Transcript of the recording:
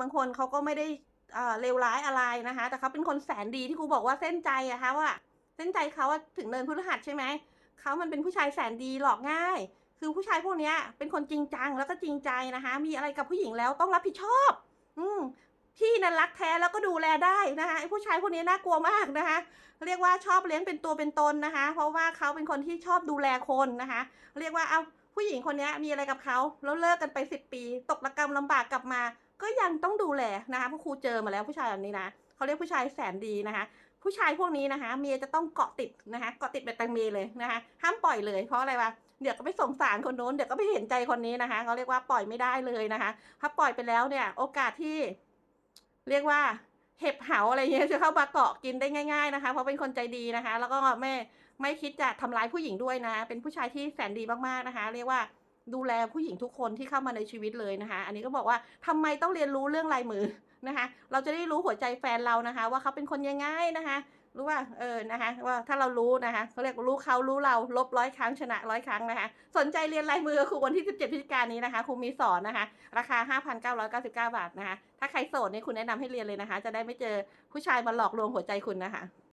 บางคนเขาก็ไม่ได้เลวร้ายอะไรนะคะ แต่เขาเป็นคนแสนดีที่ครูบอกว่าเส้นใจอะคะว่า เส้นใจเขาถึงเนินพฤหัสใช่ไหมเขามันเป็นผู้ชายแสนดีหลอกง่าย คือผู้ชายพวกนี้เป็นคนจริงจังแล้วก็จริงใจนะคะ มีอะไรกับผู้หญิงแล้วต้องรับผิดชอบ อืมพี่นั้นรักแท้แล้วก็ดูแลได้นะคะไอ้ผู้ชายพวกนี้น่ากลัวมากนะคะ เรียกว่าชอบเลี้ยงเป็นตัวเป็นตนนะคะ เพราะว่าเขาเป็นคนที่ชอบดูแลคนนะคะ เรียกว่าเอาผู้หญิงคนนี้มีอะไรกับเขาแล้วเลิกกันไปสิบปี ตกระกรรมลำบากกลับมา ก็ยังต้องดูแลนะคะเพราะครูเจอมาแล้วผู้ชายแบบนี้นะเขาเรียกผู้ชายแสนดีนะคะ ผู้ชายพวกนี้นะคะ เมียจะต้องเกาะติดนะคะ เกาะติดแบบแตงเมเลยนะคะ ห้ามปล่อยเลยเพราะอะไรวะเดี๋ยวก็ไปสงสารคนโน้นเดี๋ยวก็ไปเห็นใจคนนี้นะคะเขาเรียกว่าปล่อยไม่ได้เลยนะคะ ถ้าปล่อยไปแล้วเนี่ย โอกาสที่ เรียกว่าเห็บเหาอะไรเงี้ยจะเข้ามาเกาะกินได้ง่าย ๆนะคะ เพราะเป็นคนใจดีนะคะ แล้วก็ไม่ไม่คิดจะทำร้ายผู้หญิงด้วยนะ เป็นผู้ชายที่แสนดีมากๆนะคะ เรียกว่า ดูแลผู้หญิงทุกคนที่เข้ามาในชีวิตเลยนะคะ อันนี้ก็บอกว่าทำไมต้องเรียนรู้เรื่องลายมือนะคะ เราจะได้รู้หัวใจแฟนเรานะคะ ว่าเขาเป็นคนยังไงนะคะรู้ว่าเออนะคะว่าถ้าเรารู้นะคะเขาเรียกรู้เขารู้เราลบร้อยครั้งชนะร้อยครั้งนะคะ สนใจเรียนลายมือครูวันที่ 17พฤศจิกายนนี้นะคะครูมีสอนนะคะ ราคา 5,999 บาทนะคะ ถ้าใครโสดเนี่ยคุณแนะนำให้เรียนเลยนะคะ จะได้ไม่เจอผู้ชายมาหลอกลวงหัวใจคุณนะคะ